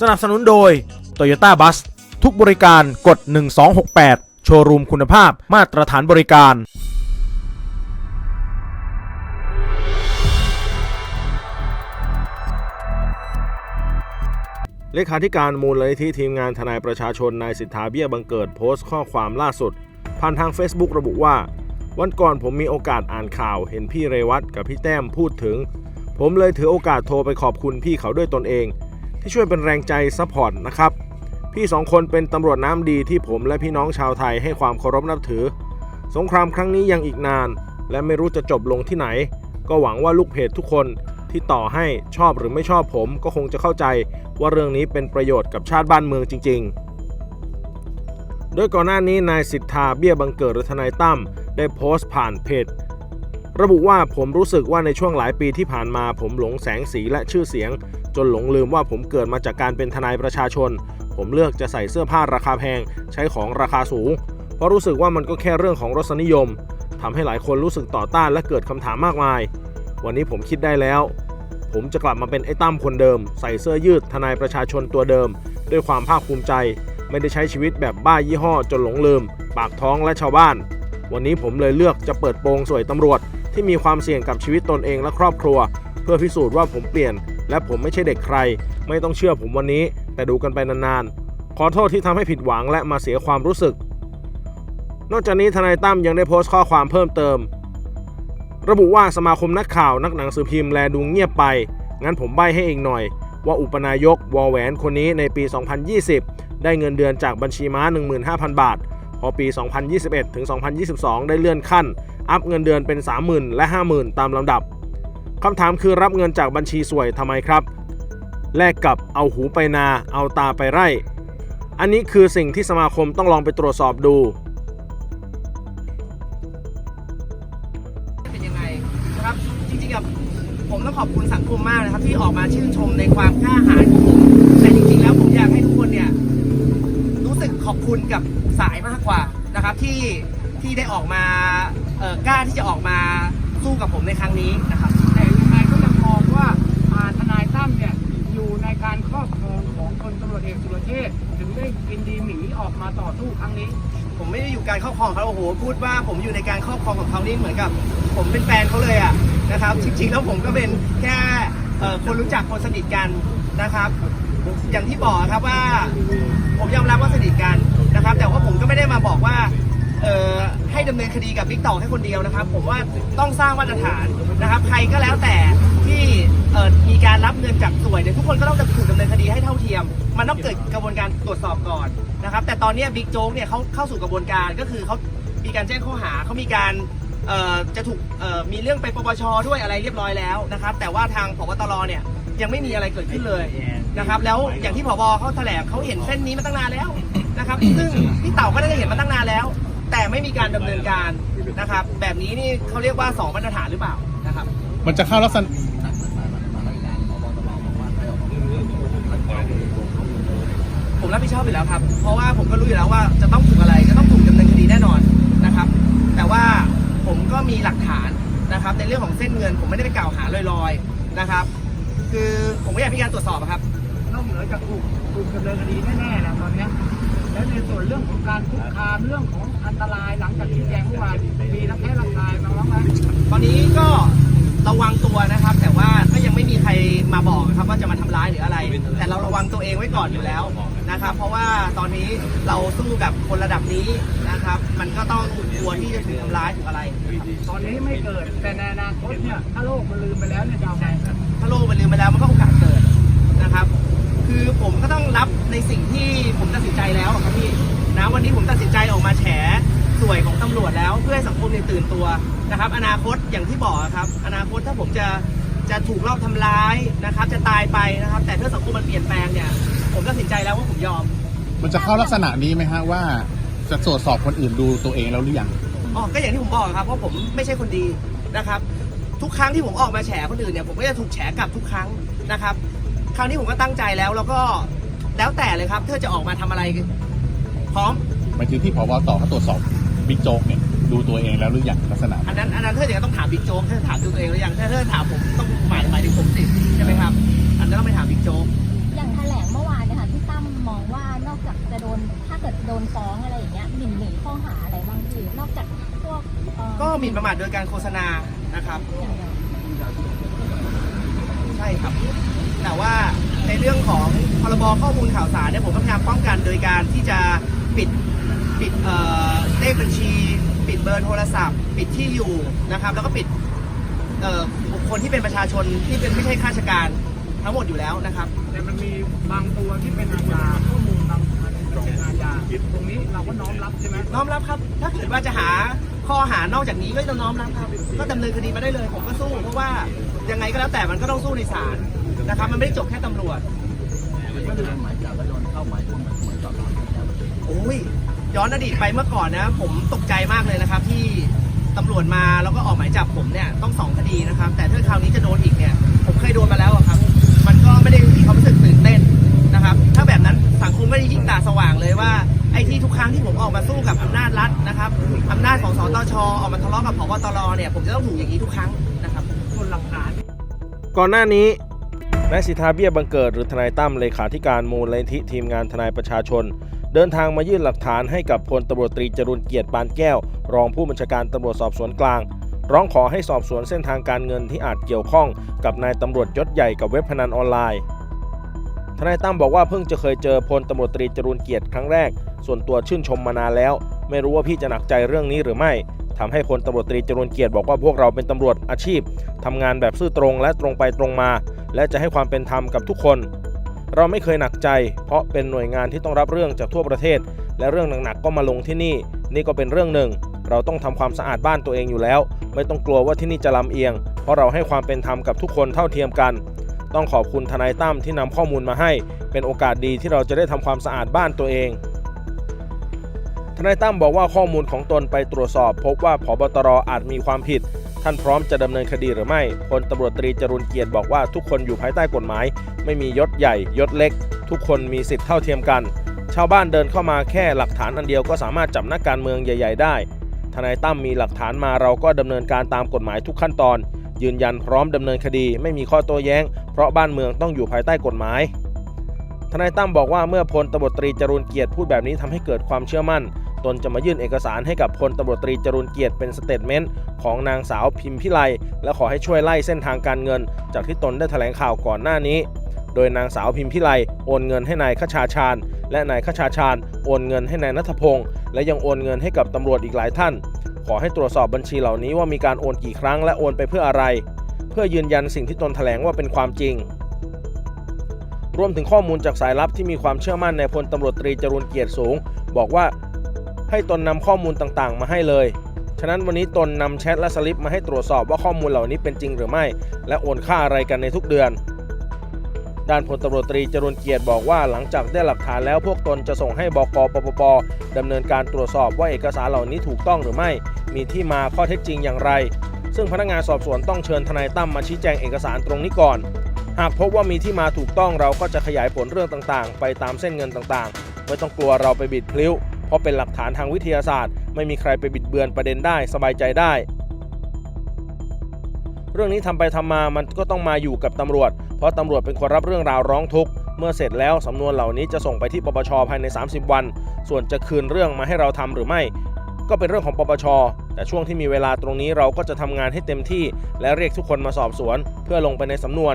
สนับสนุนโดย Toyota Bus ทุกบริการกด 1268 โชว์รูมคุณภาพมาตรฐานบริการ เลขาธิการมูลนิธิทีมงานทนายประชาชนนายสิทธาเบี้ยบังเกิดโพสต์ข้อความล่าสุด ผ่านทาง Facebook ระบุว่า วันก่อนผมมีโอกาสอ่านข่าวเห็นพี่เรวัตกับพี่แต้มพูดถึง ผมเลยถือโอกาสโทรไปขอบคุณพี่เขาด้วยตนเอง ที่ช่วยเป็นแรงใจซัพพอร์ตนะครับ พี่สองคนเป็นตำรวจน้ำดีที่ผมและพี่น้องชาวไทยให้ความเคารพนับถือ สงครามครั้งนี้ยังอีกนาน และไม่รู้จะจบลงที่ไหน ก็หวังว่าลูกเพจทุกคนที่ต่อให้ชอบหรือไม่ชอบผมก็คงจะเข้าใจว่าเรื่องนี้เป็นประโยชน์กับชาติบ้านเมืองจริง ๆ โดยก่อนหน้านี้นายสิทธาเบี้ยบังเกิดหรือทนายตั้มได้โพสต์ผ่านเพจระบุว่าผมรู้สึกว่าในช่วงหลายปีที่ผ่านมาผมหลงแสงสีและชื่อเสียง จนหลงลืมว่าผมเกิดมาจากการเป็นทนายประชาชน ผมเลือกจะใส่เสื้อผ้าราคาแพง ใช้ของราคาสูง เพราะรู้สึกว่ามันก็แค่เรื่องของรสนิยมทำให้หลายคนรู้สึกต่อต้านและเกิดคำถามมากมาย วันนี้ผมคิดได้แล้ว ผมจะกลับมาเป็นไอ้ตั้มคนเดิม ใส่เสื้อยืดทนายประชาชนตัวเดิม ด้วยความภาคภูมิใจ ไม่ได้ใช้ชีวิตแบบบ้ายี่ห้อ จนหลงลืม ปากท้องและชาวบ้าน วันนี้ผมเลยเลือกจะเปิดโปงสวยตำรวจที่มีความเสี่ยงกับชีวิตตนเองและครอบครัว เพื่อพิสูจน์ว่าผมเปลี่ยน และผมไม่ใช่เด็กใคร ไม่ต้องเชื่อผมวันนี้ แต่ดูกันไปนานๆ ขอโทษที่ทำให้ผิดหวังและมาเสียความรู้สึก นอกจากนี้ทนายตั้มยังได้โพสต์ข้อความเพิ่มเติม ระบุว่าสมาคมนักข่าวนักหนังสือพิมพ์แลดูเงียบไป งั้นผมใบให้เอีกหน่อย ว่าอุปนายกวอแหวนคนนี้ในปี 2020 ได้เงินเดือนจากบัญชีม้า 15,000 บาท พอปี 2021 ถึง 2022 ได้เลื่อนขั้น อัพเงินเดือนเป็น 30,000 และ 50,000 ตามลำดับ คำถามคือรับเงินจากบัญชีสวยทำไมครับ แลกกับเอาหูไปนา เอาตาไปไร่ อันนี้คือสิ่งที่สมาคมต้องลองไปตรวจสอบดูเป็นยังไงนะครับจริงๆกับผมต้องขอบคุณสังคมมากนะครับ ที่ออกมาชื่นชมในความกล้าหาญของผมแต่จริงๆแล้วผมอยากให้ทุกคนเนี่ยรู้สึกขอบคุณกับสายมากกว่านะครับที่ที่ได้ออกมาเอ่อกล้าที่จะออกมาสู้กับผมในครั้งนี้นะครับ การครอบครองเขาโอ้โหพูดว่าผมอยู่ในการครอบครองของเขานี่เหมือนกับ ผมเป็นแฟนเขาเลยอะนะครับจริงๆแล้วผมก็เป็นแค่คนรู้จักคนสนิทกันนะครับ อย่างที่บอกครับว่า ผมยอมรับว่าสนิทกันนะครับ แต่ว่าผมก็ไม่ได้มาบอกว่าให้ดำเนินคดีกับบิ๊กต่อแค่คนเดียวนะครับ ผมว่าต้องสร้างมาตรฐานนะครับ ใครก็แล้วแต่ที่มีการรับเงินจากสวยเนี่ยทุกคนก็ต้องถูกดำเนินคดีให้เท่าเทียม มันต้องเกิดกระบวนการตรวจสอบก่อน นะครับแต่ตอนนี้บิ๊กโจ๊กเนี่ยเขาเข้าสู่กระบวนการก็คือเขามีการแจ้งข้อหาเขามีการจะถูกมีเรื่องไปปปชด้วยอะไรเรียบร้อยแล้วนะครับ แต่ว่าทางพบตรเนี่ยยังไม่มีอะไรเกิดขึ้นเลยนะครับ แล้วอย่างที่ผบเขาแถลงเขาเห็นเส้นนี้มาตั้งนานแล้วนะครับ ซึ่งพี่เต่าก็ได้เห็นมาตั้งนานแล้ว แต่ไม่มีการดำเนินการนะครับ แบบนี้นี่เขาเรียกว่าสองมาตรฐานหรือเปล่านะครับ มันจะเข้าลักษณะ ผม รับผิดชอบอยู่แล้วครับ เพราะว่าผมก็รู้อยู่แล้วว่าจะต้องถูกอะไรจะต้องถูกดำเนินคดีแน่นอนนะครับ แต่ว่าผมก็มีหลักฐานนะครับ ในเรื่องของเส้นเงิน ผมไม่ได้ไปกล่าวหาลอยๆนะครับ คือผมก็อยากให้มีการตรวจสอบอะครับ นอกเหนือจากถูกถูกดำเนินคดีแน่ๆแล้วตอนเนี้ยและในส่วนเรื่องของการคุกคามเรื่องของอันตรายหลังจากที่แจ้งเมื่อวานมีนักแท้ร่างกายมาบ้างไหมตอนนี้ก็ระวังตัวนะครับ แต่ว่าก็ยังไม่มีใครมาบอกนะครับว่าจะมาทำร้ายหรืออะไร แต่เราระวังตัวเองไว้ก่อนอยู่แล้ว นะครับ เพราะว่าตอนนี้เราสู้กับคนระดับนี้นะครับ มันก็ต้องกลัวที่จะถูกทำร้ายถูกอะไรนะครับตอนนี้ไม่เกิดแต่ในอนาคตเนี่ยถ้าโลกมันลืมไปแล้วเนี่ยจะเอาไงถ้าโลกมันลืมไปแล้วมันก็โอกาสเกิดนะครับ คือผมก็ต้องรับในสิ่งที่ผมตัดสินใจแล้วอะครับพี่นะวันนี้ผมตัดสินใจออกมาแฉสวยของตำรวจแล้วเพื่อให้สังคมเนี่ยตื่นตัวนะครับ อนาคตอย่างที่บอกอะครับ อนาคตถ้าผมจะ จะถูกลอบทำร้ายนะครับ จะตายไปนะครับ แต่ถ้าสังคมมันเปลี่ยนแปลงเนี่ยผมตัดสินใจแล้วว่าผมยอม มันจะเข้าลักษณะนี้ไหมฮะว่าจะตรวจสอบคนอื่นดูตัวเองแล้วหรือยังอ๋อก็อย่างที่ผมบอกครับว่าผมไม่ใช่คนดีนะครับ ทุกครั้งที่ผมออกมาแฉคนอื่นเนี่ยผมก็จะถูกแฉกลับทุกครั้งนะครับ คราวนี้ผมก็ตั้งใจแล้วแล้วก็แล้วแต่เลยครับเธอจะออกมาทำอะไรพร้อมหมายถึงที่ผบต่อเขาตรวจสอบบิ๊กโจ๊กเนี่ย ดูตัวเองแล้วหรือยังลักษณะอันนั้นอันนั้นเธาอย่างนั้ต้องถามบิ๊กโจ๊กถ้าถามดูตัวเองหรือยังถ้าเธอถามผมต้องหมายหมายถึงผมสิใช่ไหมครับ อันนั้นต้องไปถามบิ๊กโจ๊กอย่างแถลงเมื่อวานนะคะที่ตั้มมองว่านอกจากจะโดนถ้าเกิดโดนฟ้องอะไรอย่างเงี้ยหมิ่นหมิ่นข้อหาอะไรบ้างที่นอกจากพวกก็หมิ่นประมาทโดยการโฆษณานะครับใช่ครับ แต่ว่าในเรื่องของพรบข้อมูลข่าวสารเนี่ยผมก็พยายามป้องกันโดยการที่จะปิดปิดเลขบัญชี ปิดเบอร์โทรศัพท์ ปิดที่อยู่นะครับ แล้วก็ปิดเอ่อบุคคลที่เป็นประชาชนที่เป็นไม่ใช่ข้าราชการทั้งหมดอยู่แล้วนะครับ แต่มันมีบางตัวที่เป็นอาญาข้อมูลบางอันเป็นอาญาตรงนี้เราก็น้อมรับใช่ไหมน้อมรับครับ ถ้าเกิดว่าจะหาข้อหานอกจากนี้ก็ต้องน้อมรับครับ ก็ดำเนินคดีมาได้เลยผมก็สู้ เพราะว่ายังไงก็แล้วแต่มันก็ต้องสู้ในศาลนะครับ มันไม่ได้จบแค่ตำรวจโอ้ย ย้อนอดีตไปเมื่อก่อนนะ ผมตกใจมากเลยนะครับ ที่ตำรวจมาแล้วก็ออกหมายจับผมเนี่ยต้องสองคดีนะครับ แต่ถ้าคราวนี้จะโดนอีกเนี่ย ผมเคยโดนมาแล้วครับ มันก็ไม่ได้มีความรู้สึกตื่นเต้นนะครับ ถ้าแบบนั้นสังคมไม่ได้ยิ่งตาสว่างเลยว่าไอ้ที่ทุกครั้งที่ผมออกมาสู้กับอำนาจรัฐนะครับอำนาจของสตชออกมาทะเลาะกับพบตรเนี่ยผมจะต้องถูกอย่างนี้ทุกครั้งนะครับส่วนหลักฐานก่อนหน้านี้นายสิทธาเบี้ยบังเกิดหรือทนายตั้มเลขาธิการมูลนิธิทีมงานทนายประชาชน เดินทางมายื่นหลักฐานให้กับพลตำรวจตรีจรุนเกียรติปานแก้ว รองผู้บัญชาการตำรวจสอบสวนกลาง ร้องขอให้สอบสวนเส้นทางการเงินที่อาจเกี่ยวข้องกับนายตำรวจยศใหญ่กับเว็บพนันออนไลน์ทนายตั้มบอกว่าเพิ่งจะเคยเจอพลตำรวจตรีจรุนเกียรติครั้งแรก ส่วนตัวชื่นชมมานานแล้ว ไม่รู้ว่าพี่จะหนักใจเรื่องนี้หรือไม่ทำให้พลตำรวจตรีจรุนเกียรติบอกว่าพวกเราเป็นตำรวจอาชีพทำงานแบบซื่อตรงและตรงไปตรงมา และจะให้ความเป็นธรรมกับทุกคน เราไม่เคยหนักใจ เพราะเป็นหน่วยงานที่ต้องรับเรื่องจากทั่วประเทศ และเรื่องหนักๆก็มาลงที่นี่ นี่ก็เป็นเรื่องหนึ่ง เราต้องทำความสะอาดบ้านตัวเองอยู่แล้ว ไม่ต้องกลัวว่าที่นี่จะลำเอียง เพราะเราให้ความเป็นธรรมกับทุกคนเท่าเทียมกัน ต้องขอบคุณทนายตั้มที่นำข้อมูลมาให้ เป็นโอกาสดีที่เราจะได้ทำความสะอาดบ้านตัวเองทนายตั้มบอกว่าข้อมูลของตนไปตรวจสอบ พบว่าพบตรอาจมีความผิด ท่านพร้อมจะดำเนินคดีหรือไม่พลตำรวจตรีจรุนเกียรติบอกว่าทุกคนอยู่ภายใต้กฎหมาย ไม่มียศใหญ่ยศเล็ก ทุกคนมีสิทธิ์เท่าเทียมกัน ชาวบ้านเดินเข้ามาแค่หลักฐานอันเดียวก็สามารถจับนักการเมืองใหญ่ ๆ ได้ทนายตั้มมีหลักฐานมาเราก็ดำเนินการตามกฎหมายทุกขั้นตอน ยืนยันพร้อมดำเนินคดีไม่มีข้อโต้แย้ง เพราะบ้านเมืองต้องอยู่ภายใต้กฎหมาย ทนายตั้มบอกว่าเมื่อพลตำรวจตรีจรุนเกียรติพูดแบบนี้ทำให้เกิดความเชื่อมั่น ตนจะมายื่นเอกสารให้กับพลตำรวจตรีจรุนเกียรติเป็นสเตทเมนต์ของนางสาวพิมพิไลและขอให้ช่วยไล่เส้นทางการเงิน จากที่ตนได้แถลงข่าวก่อนหน้านี้ โดยนางสาวพิมพิไลโอนเงินให้นายขชาชาญ และนายขชาชาญโอนเงินให้นายนัทพงศ์และยังโอนเงินให้กับตำรวจอีกหลายท่าน ขอให้ตรวจสอบบัญชีเหล่านี้ว่ามีการโอนกี่ครั้งและโอนไปเพื่ออะไร เพื่อยืนยันสิ่งที่ตนแถลงว่าเป็นความจริงรวมถึงข้อมูลจากสายลับที่มีความเชื่อมั่นในพลตำรวจตรีจรุนเกียรติสูง บอกว่า ให้ตนนำข้อมูลต่างๆ มาให้เลย ฉะนั้นวันนี้ตนนำแชทและสลิปมาให้ตรวจสอบว่าข้อมูลเหล่านี้เป็นจริงหรือไม่ และโอนค่าอะไรกันในทุกเดือน ด้านพลตำรวจตรีจรุนเกียรติบอกว่าหลังจากได้หลักฐานแล้วพวกตนจะส่งให้บกปปปดำเนินการตรวจสอบว่าเอกสารเหล่านี้ถูกต้องหรือไม่ มีที่มาข้อเท็จจริงอย่างไร ซึ่งพนักงานสอบสวนต้องเชิญทนายตั้มมาชี้แจงเอกสารตรงนี้ก่อน หากพบว่ามีที่มาถูกต้องเราก็จะขยายผลเรื่องต่างๆ ไปตามเส้นเงินต่างๆ ไม่ต้องกลัวเราไปบิดพลิ้ว เพราะเป็นหลักฐานทางวิทยาศาสตร์ ไม่มีใครไปบิดเบือนประเด็นได้สบายใจได้ เรื่องนี้ทำไปทำมามันก็ต้องมาอยู่กับตำรวจ เพราะตำรวจเป็นคนรับเรื่องราวร้องทุกข์เมื่อเสร็จแล้วสำนวนเหล่านี้จะส่งไปที่ปปชภายใน 30 วัน ส่วนจะคืนเรื่องมาให้เราทำหรือไม่ ก็เป็นเรื่องของปปช แต่ช่วงที่มีเวลาตรงนี้เราก็จะทำงานให้เต็มที่ และเรียกทุกคนมาสอบสวน เพื่อลงไปในสำนวน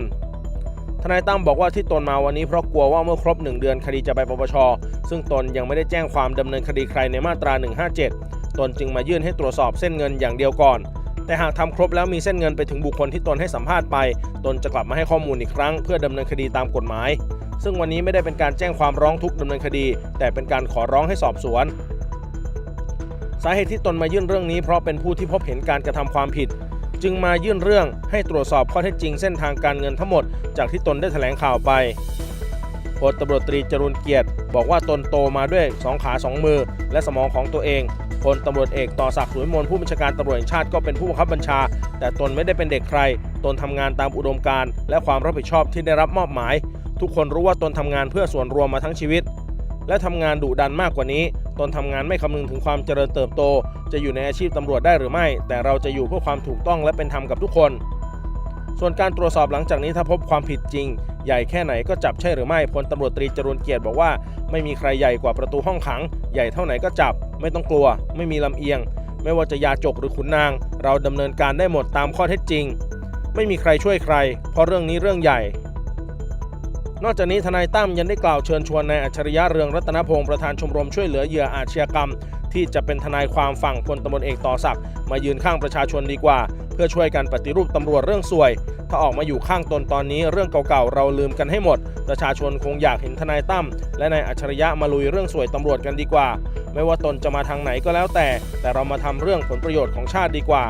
ทนายตั้มบอกว่าที่ตนมาวันนี้เพราะกลัวว่าเมื่อครบ 1 เดือนคดีจะไปปปช ซึ่งตนยังไม่ได้แจ้งความดำเนินคดีใครในมาตรา 157 ตนจึงมายื่นให้ตรวจสอบเส้นเงินอย่างเดียวก่อน แต่หากทำครบแล้วมีเส้นเงินไปถึงบุคคลที่ตนให้สัมภาษณ์ไป ตนจะกลับมาให้ข้อมูลอีกครั้ง เพื่อดำเนินคดีตามกฎหมาย ซึ่งวันนี้ไม่ได้เป็นการแจ้งความร้องทุกข์ดำเนินคดี แต่เป็นการขอร้องให้สอบสวน สาเหตุที่ตนมายื่นเรื่องนี้เพราะเป็นผู้ที่พบเห็นการกระทำความผิด จึงมายื่นเรื่องให้ตรวจสอบข้อเท็จจริงเส้นทางการเงินทั้งหมดจากที่ตนได้แถลงข่าวไปพลตำรวจตรีจรุนเกียรติ บอกว่าตนโตมาด้วยสองขาสองมือ และสมองของตัวเองพลตำรวจเอกต่อศักดิ์สุวิมลผู้บัญชาการตำรวจแห่งชาติก็เป็นผู้บังคับบัญชา แต่ตนไม่ได้เป็นเด็กใคร ตนทำงานตามอุดมการณ์และความรับผิดชอบที่ได้รับมอบหมาย ทุกคนรู้ว่าตนทำงานเพื่อส่วนรวมมาทั้งชีวิต และทำงานดุดันมากกว่านี้ ตนทำงานไม่คำนึงถึงความเจริญเติบโต จะอยู่ในอาชีพตำรวจได้หรือไม่ แต่เราจะอยู่เพื่อความถูกต้องและเป็นธรรมกับทุกคน ส่วนการตรวจสอบหลังจากนี้ถ้าพบความผิดจริง ใหญ่แค่ไหนก็จับใช่หรือไม่พลตำรวจตรีจรุนเกียรติบอกว่าไม่มีใครใหญ่กว่าประตูห้องขัง ใหญ่เท่าไหนก็จับ ไม่ต้องกลัว ไม่มีลำเอียง ไม่ว่าจะยาจกหรือขุนนาง เราดำเนินการได้หมดตามข้อเท็จจริง ไม่มีใครช่วยใคร เพราะเรื่องนี้เรื่องใหญ่ นอกจากนี้ทนายตั้มยังได้กล่าวเชิญชวนนายอัจฉริยะเรืองรัตนพงศ์ประธานชมรมช่วยเหลือเหยื่ออาชญากรรม ที่จะเป็นทนายความฝั่งพลตำรวจเอกต่อศักดิ์มายืนข้างประชาชนดีกว่า เพื่อช่วยกันปฏิรูปตำรวจเรื่องสวย ถ้าออกมาอยู่ข้างตนตอนนี้เรื่องเก่าๆเราลืมกันให้หมด ประชาชนคงอยากเห็นทนายตั้มและนายอัจฉริยะมาลุยเรื่องสวยตำรวจกันดีกว่า ไม่ว่าตนจะมาทางไหนก็แล้วแต่ แต่เรามาทำเรื่องผลประโยชน์ของชาติดีกว่า